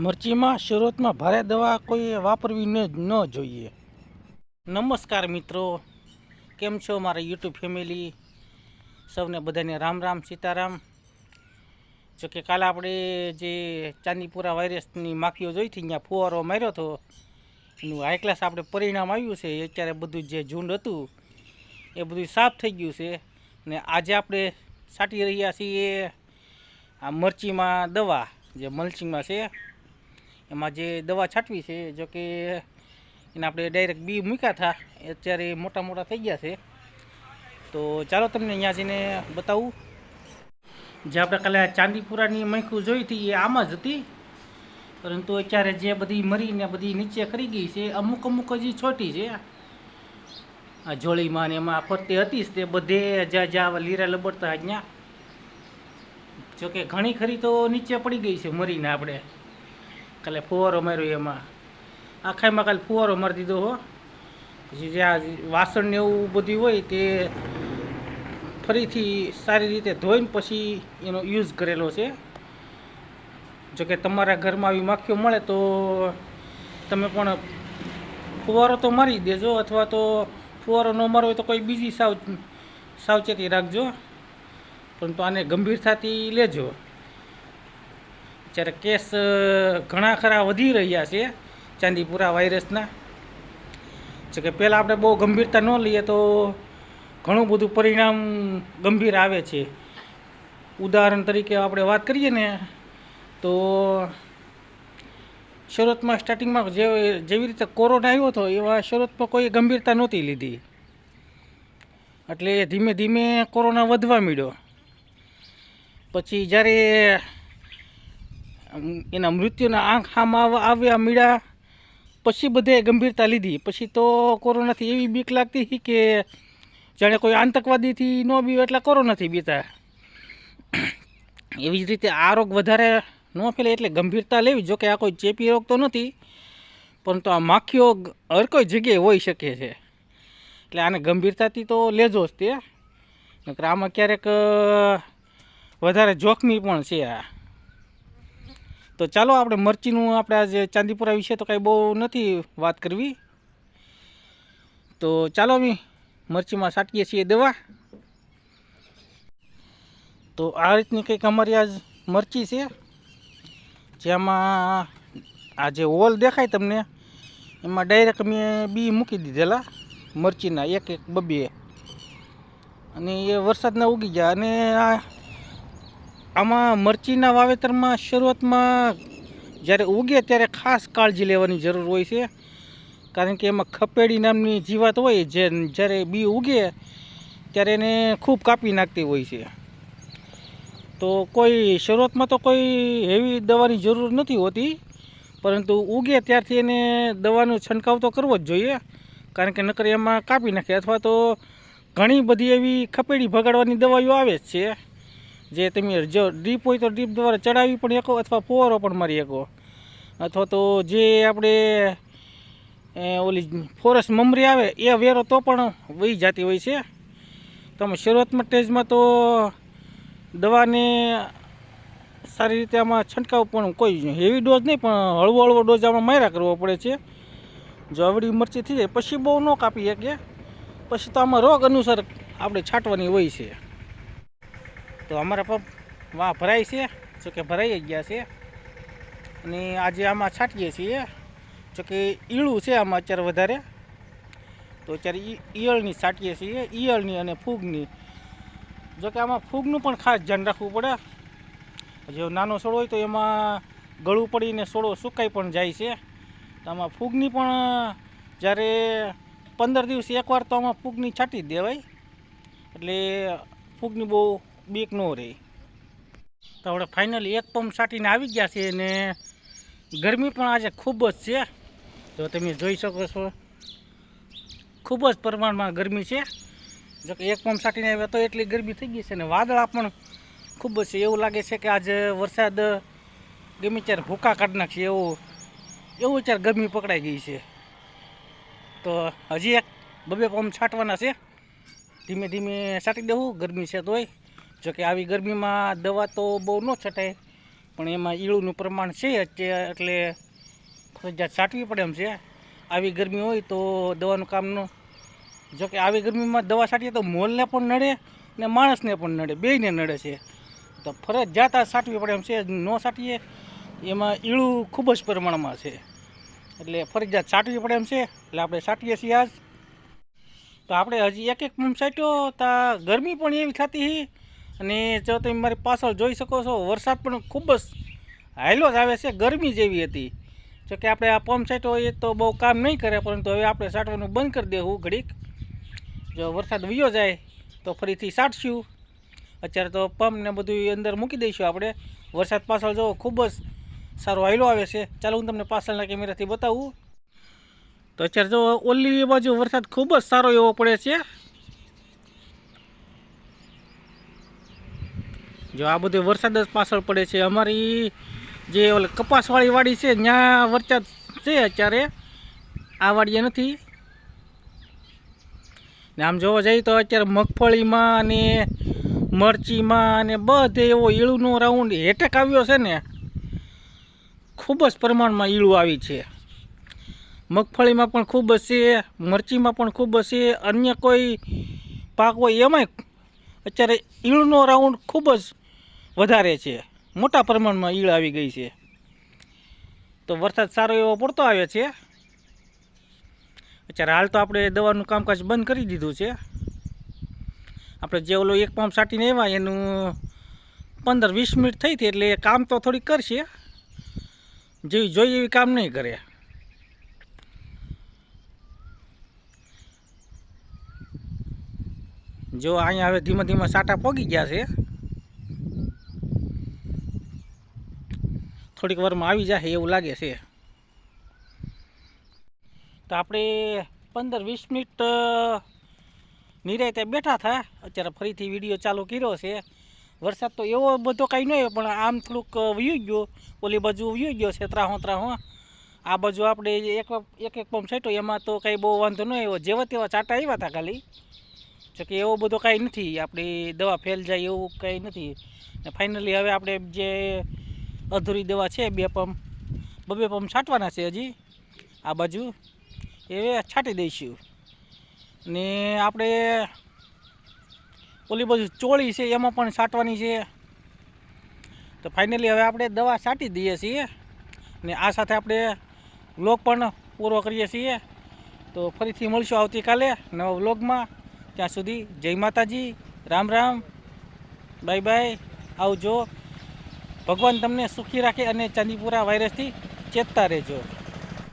મરચીમાં શરૂઆતમાં ભારે દવા કોઈ વાપરવી ન ન જોઈએ. નમસ્કાર મિત્રો. કેમ છો મારા યુટ્યુબ ફેમિલી? સૌને બધાને રામ રામ, સીતારામ. જો કે કાલે આપણે જે ચાંદીપુરા વાયરસની માખીઓ જોઈ હતી, ત્યાં ફુવારો માર્યો હતો. એનું હાઈ ક્લાસ આપણે પરિણામ આવ્યું છે. અત્યારે બધું જે ઝુંડ હતું, એ બધું સાફ થઈ ગયું છે. ને આજે આપણે છાંટી રહ્યા છીએ આ મરચીમાં દવા, જે મલ્ચિંગમાં છે. એમાં જે દવા છાંટવી છે, જો કે એને આપણે ડાયરેક્ટ બી મૂક્યા હતા અત્યારે મોટા મોટા થઈ ગયા છે. તો ચાલો તમને અહીંયા જઈને બતાવું. જે આપણે કાલે ચાંદીપુરાની મૈકું જોઈ હતી, એ આમાં જ હતી. પરંતુ અત્યારે જે બધી મરીને બધી નીચે ખરી ગઈ છે, અમુક અમુક હજી છોટી છે. આ જોળીમાં ને એમાં ફરતી હતી તે બધે જ્યાં જ્યાં લીરા લબડતા અહીંયા જોકે ઘણી ખરી તો નીચે પડી ગઈ છે મરીને આપણે. કાલે ફુવારો માર્યો એમાં. આખામાં કાલે ફુવારો મારી દીધો હો. પછી જ્યાં વાસણ ને એવું બધું હોય તે ફરીથી સારી રીતે ધોઈને પછી એનો યુઝ કરેલો છે. જોકે તમારા ઘરમાં આવી માખીઓ મળે તો તમે પણ ફુવારો તો મારી દેજો અથવા તો ફુવારો ન મારો હોય તો કોઈ બીજી સાવ સાવચેતી રાખજો. પરંતુ આને ગંભીરતાથી લેજો. જ્યારે કેસ ઘણા ખરા વધી રહ્યા છે ચાંદીપુરા વાયરસના. જો કે પહેલાં આપણે બહુ ગંભીરતા ન લઈએ તો ઘણું બધું પરિણામ ગંભીર આવે છે. ઉદાહરણ તરીકે આપણે વાત કરીએ ને, તો શરૂઆતમાં સ્ટાર્ટિંગમાં જે, જેવી રીતે કોરોના આવ્યો હતો, એવા શરૂઆતમાં કોઈ ગંભીરતા નહોતી લીધી. એટલે ધીમે ધીમે કોરોના વધવા માંડ્યો. પછી જ્યારે એના મૃત્યુના આંખ આમ આવ્યા મીડા, પછી બધે ગંભીરતા લીધી. પછી તો કોરોનાથી એવી બીક લાગતી હતી કે જાણે કોઈ આતંકવાદીથી ન બીવે એટલે કોરોનાથી બીતા. એવી જ રીતે આ રોગ વધારે ન ફેલે એટલે ગંભીરતા લેવી, જોકે આ કોઈ ચેપી રોગ તો નથી, પરંતુ આ માખીઓ હર કોઈ જગ્યાએ હોઈ શકે છે. એટલે આને ગંભીરતાથી તો લેજો જ તે. આમાં ક્યારેક વધારે જોખમી પણ છે આ. તો ચાલો આપણે મરચીનું આપણે આજે ચાંદીપુરા વિશે તો કાંઈ બહુ નથી વાત કરવી. તો ચાલો અમે મરચીમાં છાંટીએ છીએ દવા. તો આ રીતની કંઈક અમારી આજ મરચી છે, જેમાં આ જે હોલ દેખાય તમને, એમાં ડાયરેક્ટ મેં બી મૂકી દીધેલા મરચીના એક એક બબીએ. અને એ વરસાદના ઉગી ગયા અને આ આમાં મરચીના વાવેતરમાં શરૂઆતમાં જ્યારે ઉગે ત્યારે ખાસ કાળજી લેવાની જરૂર હોય છે. કારણ કે એમાં ખપેડી નામની જીવાત હોય જે જ્યારે બી ઉગે ત્યારે એને ખૂબ કાપી નાખતી હોય છે. તો કોઈ શરૂઆતમાં તો કોઈ હેવી દવાની જરૂર નથી હોતી, પરંતુ ઉગે ત્યારથી એને દવાનો છંટકાવ તો કરવો જ જોઈએ. કારણ કે નકર એમાં કાપી નાખે અથવા તો ઘણી બધી એવી ખપેડી ભગાડવાની દવાઈઓ આવે જ છે. જે તમે જો ડીપ હોય તો ડીપ દ્વારા ચડાવી પણ શકો અથવા ફુવારો પણ મારી શકો. અથવા તો જે આપણે ઓલી ફોરેસ્ટ મમરી આવે, એ વેરો તો પણ વહી જતી હોય છે. તમે શરૂઆતમાં સ્ટેજમાં તો દવાને સારી રીતે આમાં છંટકાવ પણ કોઈ હેવી ડોઝ નહીં, પણ હળવો હળવો ડોઝ આમાં માર્યા કરવો પડે છે. જો અવળી મરચી થઈ જાય, પછી બહુ ન કાપી શકીએ. પછી તો આમાં રોગ અનુસાર આપણે છાંટવાની હોય છે. તો અમારા પંપ વાહ, ભરાય છે? જો કે ભરાઈ ગયા છે. અને આજે આમાં છાંટીએ છીએ. જો કે ઈળું છે આમાં અત્યારે વધારે. તો અત્યારે ઈયળની છાંટીએ છીએ. ઈયળની અને ફૂગની. જો કે આમાં ફૂગનું પણ ખાસ ધ્યાન રાખવું પડે. જો નાનો છોડ હોય તો એમાં ગળું પડીને છોડો સુકાઈ પણ જાય છે. તો આમાં ફૂગની પણ, જ્યારે પંદર દિવસ એકવાર તો આમાં ફૂગની છાંટી દેવાય. એટલે ફૂગની બહુ બીક ન રહે. તો આપણે ફાઇનલી એક પંપ છાંટીને આવી ગયા છે અને ગરમી પણ આજે ખૂબ જ છે. તો તમે જોઈ શકો છો, ખૂબ જ પ્રમાણમાં ગરમી છે. જો કે એક પંપ સાટીને આવ્યા તો એટલી ગરમી થઈ ગઈ છે ને વાદળા પણ ખૂબ જ છે. એવું લાગે છે કે આજે વરસાદ ગમે ત્યારે ભૂકા કાઢી નાખશે એવું એવું ત્યારે ગરમી પકડાઈ ગઈ છે. તો હજી એક બબે પંપ છાંટવાના છે. ધીમે ધીમે છાંટી દેવું ગરમી છે તોય. જો કે આવી ગરમીમાં દવા તો બહુ ન છટાય પણ એમાં ઈળુનું પ્રમાણ છે એટલે ફરજિયાત સાટવી પડે એમ છે. આવી ગરમી હોય તો દવાનું કામ ન. જોકે આવી ગરમીમાં દવા છાંટીએ તો મોલને પણ નડે ને માણસને પણ નડે, બેયને નડે છે. તો ફરજિયાત આ સાટવી પડે એમ છે ન સાટીએ એમાં ઈળું ખૂબ જ પ્રમાણમાં છે. એટલે ફરજિયાત સાટવી પડે એમ છે, એટલે આપણે સાટીએ છીએ આજ. તો આપણે હજી એક એક પંપ સાટ્યો તા ગરમી પણ એવી થતી હતી અને જો તમે મારી પાછળ જોઈ શકો છો, વરસાદ પણ ખૂબ જ હાયલો જ આવે છે, ગરમી જેવી હતી. જો કે આપણે આ પંપ સાટ્યો હોય તો બહુ કામ નહીં કરે, પરંતુ હવે આપણે સાટવાનું બંધ કરી દેવું ઘડીક. જો વરસાદ વયો જાય તો ફરીથી સાટશું. અત્યારે તો પંપ ને બધું અંદર મૂકી દઈશું આપણે. વરસાદ પાછળ જો ખૂબ જ સારો હાયલો આવે છે. ચાલો હું તમને પાછળના કેમેરાથી બતાવું. તો અત્યારે જો ઓલી બાજુ વરસાદ ખૂબ જ સારો એવો પડે છે. જો આ બધું વરસાદ જ પાછળ પડે છે. અમારી જે ઓલે કપાસવાળી વાડી છે ત્યાં વરસાદ છે અત્યારે. આ વાડીએ નથી. ને આમ જોવા જઈએ તો અત્યારે મગફળીમાં અને મરચીમાં અને બધે એવો ઈળુનો રાઉન્ડ હેઠક આવ્યો છે ને, ખૂબ જ પ્રમાણમાં ઈળું આવી છે. મગફળીમાં પણ ખૂબ જ છે મરચીમાં પણ ખૂબ જ છે અન્ય કોઈ પાક હોય એમાંય. અત્યારે ઈળનો રાઉન્ડ ખૂબ જ વધારે છે. મોટા પ્રમાણમાં ઈળ આવી ગઈ છે. તો વરસાદ સારો એવો પડતો આવે છે. અત્યારે હાલ તો આપણે દવાનું કામકાજ બંધ કરી દીધું છે. આપણે જે ઓલો એક પંપ સાટીને આવ્યા, એનું પંદર વીસ મિનિટ થઈ હતી એટલે કામ તો થોડીક કરશે. જેવી જોઈએ એવી કામ નહીં કરે. જો અહીંયા હવે ધીમે ધીમે સાટા પોગી ગયા છે. થોડીક વારમાં આવી જશે એવું લાગે છે. તો આપણે પંદર વીસ મિનિટ નિરાયતે બેઠા હતા અત્યારે ફરીથી વીડિયો ચાલુ કર્યો છે. વરસાદ તો એવો બધો કાંઈ નહીં પણ આમ થોડુંક વયું ગયો. ઓલી બાજુ વયું ગયો છે ત્રાહો ત્રાહો. આ બાજુ આપણે એક એક એક પંપ છેટો એમાં તો કાંઈ બહુ વાંધો ન આવ્યો. જેવા તેવા ચાટા આવ્યા હતા ખાલી. જો કે એવો બધો કાંઈ નથી. આપણી દવા ફેલ જાય એવું કાંઈ નથી. ને ફાઇનલી હવે આપણે જે અધૂરી દવા છે, બે પંપ. બબે પંપ છાંટવાના છે હજી, આ બાજુ. એ છાંટી દઈશું. ને આપણે ઓલી બાજુ ચોળી છે, એમાં પણ છાંટવાની છે. તો ફાઇનલી હવે આપણે દવા છાંટી દઈએ છીએ. ને આ સાથે આપણે વ્લોગ પણ પૂરો કરીએ છીએ. તો ફરીથી મળશું આવતીકાલે નવા વ્લોગમાં. ત્યાં સુધી જય માતાજી, રામ રામ. Bye bye. આવજો. ભગવાન તમને સુખી રાખે અને ચાંદીપુરા વાયરસથી ચેતતા રહેજો.